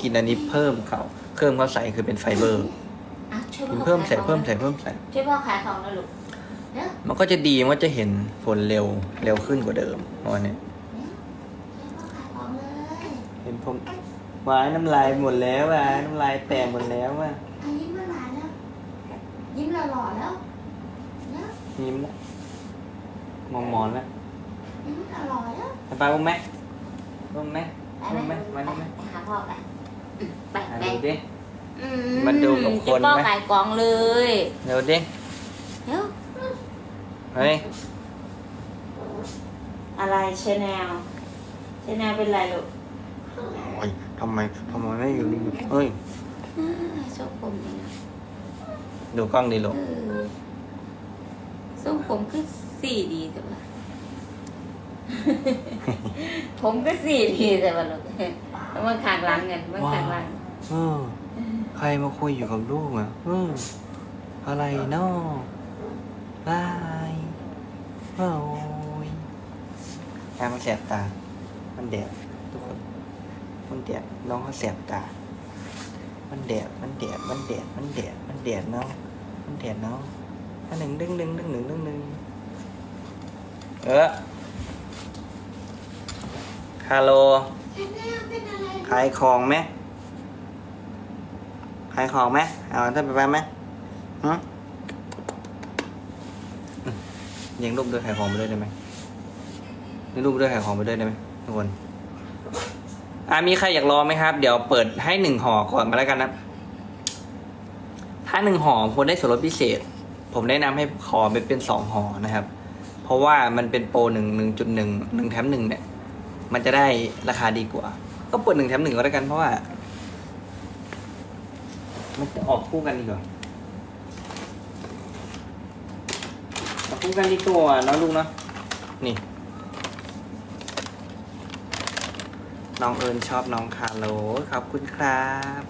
กินอันนี้เพิ่มเขาเพิ่มเขาใส่คือเป็นไฟเบอร์อะช่วยกินพ่อเพิ่มใส่ขายของเพิ่มใส่เพิ่มใส่ ช่วยพ่อขายของนะลูกเด้อมันก็จะดีมันก็จะเห็นผลเร็วเร็วขึ้นกว่าเดิมวันนี้ช่วยพ่อขายของเลยเห็นผมวายน้ำลายหมดแล้ววายน้ำลายแตกหมดแล้วว่ะอะยิ้มหวานๆแล้ว ยิ้มหล่อๆแล้วเนาะยิ้มแล้วมองมอนแล้วยิ้มหล่อๆแล้ว ไปไปบ้างไหมบ้างไหมไปบ้างไหมไปมาได้ไหม ไปหาพ่อไปอืม ไปอะไปดูดิ อืมาดูกับคนจะพ่อไหมขายของเลยเดี๋ยวดิ เดี๋ยวเฮ้ย อะไรชาแนลชาแนลเป็นไรลูกโอ้ยทำไมทำไมไม่อยู่นี่เฮ้ย อ่าทรงผมนี่นะดูกล้องดิลูกเออทรงผมคือสีดีแต่ว่า ผมก็สีดีแต่ว่าลูก แล้วมันขางหลังเงินมันขางหลังเออใครมาคุยอยู่กับลูกอะเอออะไรเนาะบายโอ้ยแอมมันแสบตา มันแดดทุกคน มันแดดน้องเขาแสบตา มันแดด มันแดด มันแดด มันแดด มันแดดเนาะมันแดดเนาะอันหนึ่งดึงดึงดึงหนึ่งดึงหนึ่งเออฮัลโหล ขายของไหมขายของไหมเอาท่านไปไปไหมฮะยังรูปด้วยขายของไปด้วยได้ไหมลี้ยังรูปด้วยขายของไปด้วยได้ไหมทุกคนอ่ามีใครอยากรอไหมครับ เดี๋ยวเปิดให้หนึ่งห่อก่อนมาแล้วกันนะ ถ้าหนึ่งห่อผมได้ส่วนลดพิเศษ ผมแนะนำให้ขอไปเป็นสองห่อนะครับ เพราะว่ามันเป็นโปรหนึ่งหนึ่งจุดหนึ่งหนึ่งแถมหนึ่งเนี่ย มันจะได้ราคาดีกว่า ก็เปิดหนึ่งแถมหนึ่งก็แล้วกันเพราะว่า มันจะออกคู่กันดีกว่าออกคู่กันดีกว่าเนาะลูกเนาะนี่ น้องเอิญชอบน้องคาร์โลขอบคุณครับ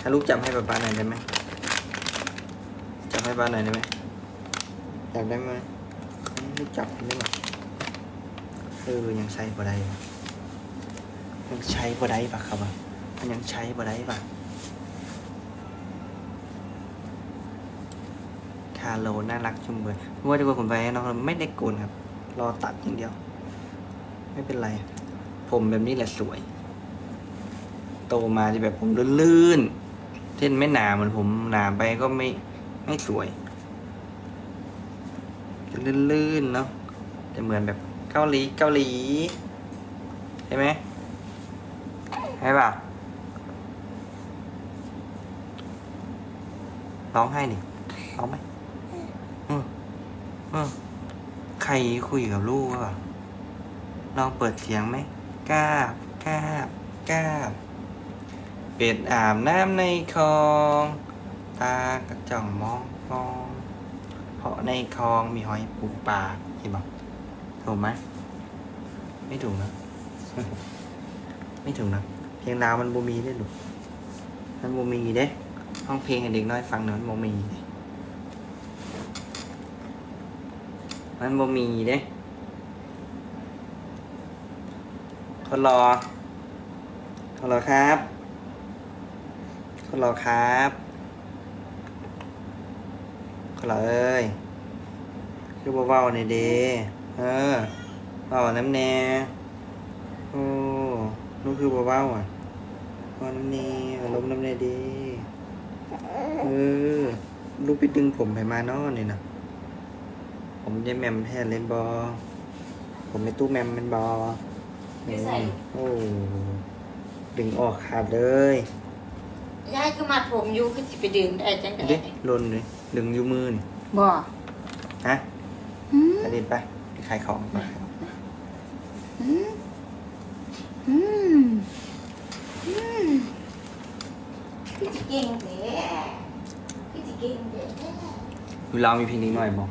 ถ้าลูกจำให้ป๊าป๊าหน่อยได้ไหมจำให้ป๊าหน่อยได้ไหมจำได้ไหมลูกจับได้ไหม เออยังใช้บ่ได้อยู่ยังใช้บ่ได้ปะครับวะมันยังใช้บ่ได้ปะคาโลน่ารักจุ่มเบยว่าจะโกนผมไปให้น้องไม่ได้โกนครับ รอตัดอย่างเดียว ไม่เป็นไร ผมแบบนี้แหละสวย โตมาจะแบบผมลื่นๆเช่นไม่หนาเหมือนผมหนาไปก็ไม่ไม่สวยจะลื่นๆเนาะจะเหมือนแบบ เกาหลีเกาหลีใช่ไหมใช่ป่ะร้องไห้ดิร้องไหมอืมอืมใครคุยกับลูกวะลองเปิดเสียงไหมกราบกราบกราบเป็ดอาบน้ำในคลอง ตากระจ่องมองมองเพราะในคลองมีหอยปูปลาเห็นบอก ถูกไหม ไม่ถูกนะ ไม่ถูกนะ เพลงดาวมันบูมีได้หรอมันบูมีเด้ ห้องเพลงเด็กน้อยฟังหน่อมันบูมี มันบูมีเด้คนรอคนรอครับคนรอครับคนรอเอ้ยคือเบาๆในเด เออเบาน้ำแน่โอ้ลูกคือเบาๆอะเบาน้ำแน่อารมณ์น้ำแน่ดีเออลูกไปดึงผมไปมานอนนี่นะผมจะแมมแทนเล่นบอผมไม่ตู้แมมเป็นบอไม่ใส่โอ้ดึงออกขาดเลยยายก็มัดผมอยู่คือสิไปดึงได้จังดิได๋ลนเลยดึงอยูมือนี่บ่ฮะอืมไปดินไปไป ขายของไปอืมอืมอืมพี่สิเก่งแท้พี่สิเก่งแท้อยู่เราวมีเพลงนี้หน่อยบอก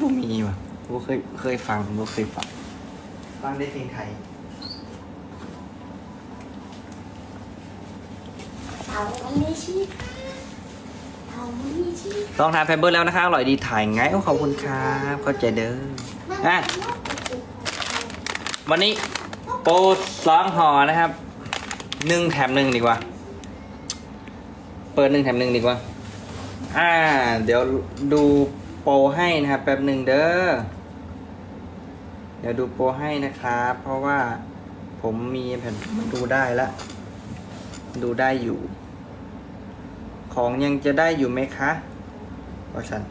บ่มีว่ะบ่เคยเคยฟังบ่เคยฟังฟังได้เพลงไทยเต่ามันมีชีวิตเต่ามันมีชีวิต ลองทานไฟเบอร์แล้วนะคะ อร่อยดีถ่ายไงโอ้ขอบคุณครับเข้าใจเด้ออะวันนี้โปรสองห่อนะครับหนึ่งแถมหนึ่งดีกว่า เปิดหนึ่งแถมหนึ่งดีกว่า อ่า เดี๋ยวดูโปรให้นะครับแป๊บหนึ่งเด้อเดี๋ยวดูโปรให้นะครับ เพราะว่าผมมีแผ่นดูได้แล้วดูได้อยู่ ของยังจะได้อยู่ไหมคะว่าฉัน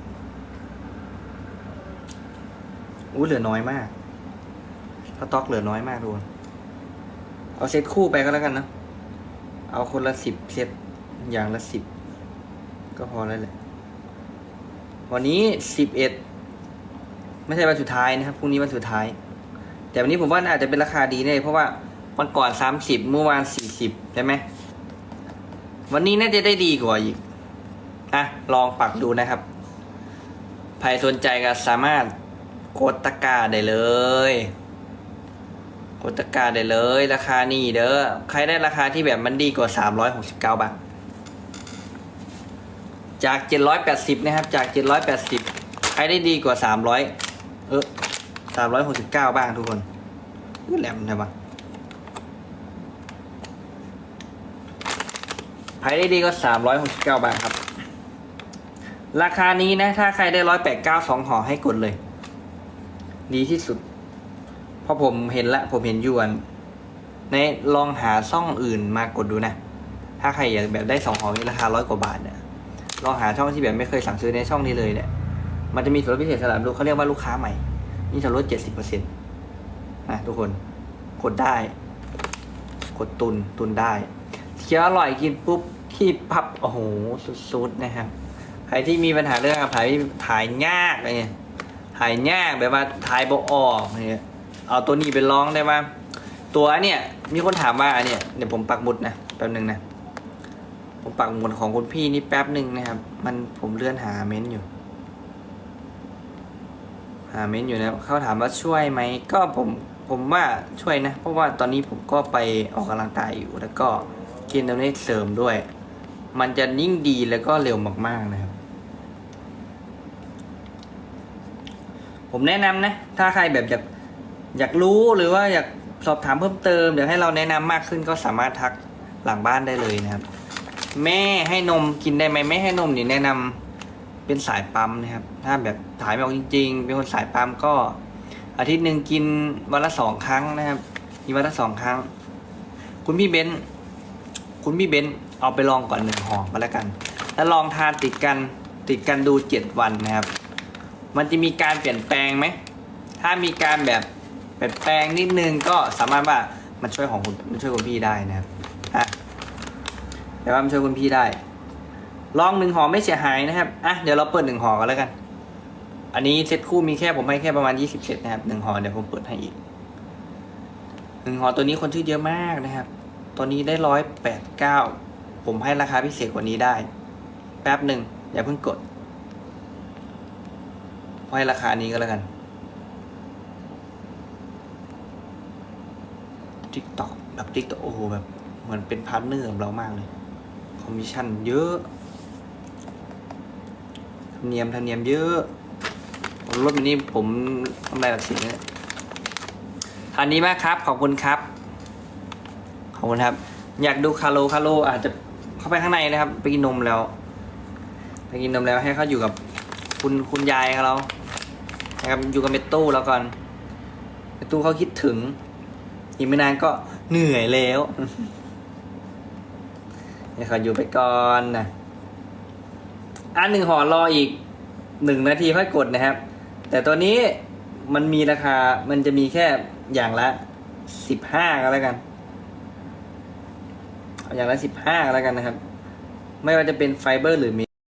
อู้เหลือน้อยมากสต็อกเหลือน้อยมากทุกคนเอาเซตคู่ไปก็แล้วกันนะ เอาคนละสิบเซตอย่างละสิบก็พอแล้วแหละ วันนี้สิบเอ็ดไม่ใช่วันสุดท้ายนะครับพรุ่งนี้วันสุดท้าย แต่วันนี้ผมว่าอาจจะเป็นราคาดีเลยเพราะว่าวันก่อนสามสิบเมื่อวานสี่สิบใช่ไหม วันนี้น่าจะได้ดีกว่าอีก อะ ลองปักดูนะครับ ใครสนใจก็สามารถกดตะกร้าได้เลย กดตะกร้าได้เลย ราคานี่เด้อ ใครได้ราคาที่แบบมันดีกว่า 369 บาท จาก 780 นะครับ จาก 780 ใครได้ดีกว่า 300 เออ369 บ้างทุกคนแหลมใช่ปะ ใครได้ดีก็สามร้อยหกสิบเก้าบาทครับ ราคานี้นะ ถ้าใครได้ร้อยแปดเก้าสองห่อให้กดเลย ดีที่สุด เพราะผมเห็นละ ผมเห็นยวน ในลองหาซ่องอื่นมากดดูนะ ถ้าใครอยากแบบได้สองห่อนี้ราคาร้อยกว่าบาทเนี่ย ลองหาช่องที่แบบไม่เคยสั่งซื้อในช่องนี้เลยเนี่ย มันจะมีส่วนลดพิเศษสำหรับลูกเขาเรียกว่าลูกค้าใหม่มีส่วนลดเจ็ดสิบเปอร์เซ็นต์นะทุกคน กดได้ กดตุน ตุนได้ เคี้ยวอร่อยกินปุ๊บขี้พับโอ้โหสุดๆนะครับใครที่มีปัญหาเรื่องการถ่ายถ่ายยากอะไรเงี้ยถ่ายยากแบบว่าถ่ายบ่ออกอะไรเงี้ยเอาตัวนี้ไปลองได้ว่าตัวเนี่ยมีคนถามว่าเนี่ยเดี๋ยวผมปักหมุดนะแป๊บหนึ่งนะผมปักหมุดของคุณพี่นี่แป๊บหนึ่งนะครับ มันผมเลื่อนหาเม้นอยู่ หาเม้นอยู่นะเขาถามว่าช่วยไหมก็ผมผมว่าช่วยนะ เพราะว่าตอนนี้ผมก็ไปออกกำลังกายอยู่แล้วก็ กินตัวนี้เสริมด้วย มันจะยิ่งดีแล้วก็เร็วมาก ๆนะครับ ผมแนะนำนะ ถ้าใครแบบอยากอยากรู้หรือว่าอยากสอบถามเพิ่มเติมอยากให้เราแนะนำมากขึ้นก็สามารถทักหลังบ้านได้เลยนะครับ แม่ให้นมกินได้ไหมไม่ให้นมนี่แนะนำเป็นสายปั๊มนะครับ ถ้าแบบถ่ายไม่ออกจริง ๆ เป็นคนสายปั๊มก็ อาทิตย์หนึ่งกินวันละสองครั้งนะครับกินวันละสองครั้ง คุณพี่เบนซ์ คุณพี่เบนซ์เอาไปลองก่อนหนึ่งห่อก็แล้วกัน แล้วลองทานติดกันติดกันดูเจ็ดวันนะครับ มันจะมีการเปลี่ยนแปลงไหม ถ้ามีการแบบเปลี่ยนแปลงนิดนึงก็สามารถว่ามันช่วยของคุณมันช่วยคุณพี่ได้นะครับอะแต่ว่ามันช่วยคุณพี่ได้ ลองหนึ่งห่อไม่เสียหายนะครับอะเดี๋ยวเราเปิดหนึ่งห่อกันแล้วกัน อันนี้เซตคู่มีแค่ผมให้แค่ประมาณยี่สิบเซตนะครับหนึ่งห่อเดี๋ยวผมเปิดให้อีกหนึ่งห่อตัวนี้คนชื่อเยอะมากนะครับ ตัวนี้ได้ร้อยแปดเก้าผมให้ราคาพิเศษกว่านี้ได้ แป๊บหนึ่งอย่าเพิ่งกดให้ราคานี้ก็แล้วกันทิกตอกแบบทิกตอกโอ้โหแบบเหมือนเป็นพาร์ทเนอร์กับเรามากเลย คอมมิชชั่นเยอะธรรมเนียมธรรมเนียมเยอะรถมินี้ผมทำลายหลักสิบเนี่ยทานนี้มากครับ ขอบคุณครับ อบคุณครับ อยากดูคาโลคาโลอาจจะเข้าไปข้างในนะครับ ไปกินนมแล้ว ไปกินนมแล้วให้เขาอยู่กับคุณคุณยายของเรานะครับอยู่กับเมตตู้แล้วก่อนเมตตู้เขาคิดถึง อีกไม่นานก็เหนื่อยแล้วเดี๋ยเขาอยู่ไปก่อนนะอันหนึ่งห่อรออีกหนึ่งนาทีค่อยกดนะครับ แต่ตัวนี้มันมีราคามันจะมีแค่อย่างละสิบห้าก็แล้วกัน อย่างละสิบห้าแล้วกันนะครับ ไม่ว่าจะเป็นไฟเบอร์หรือมิ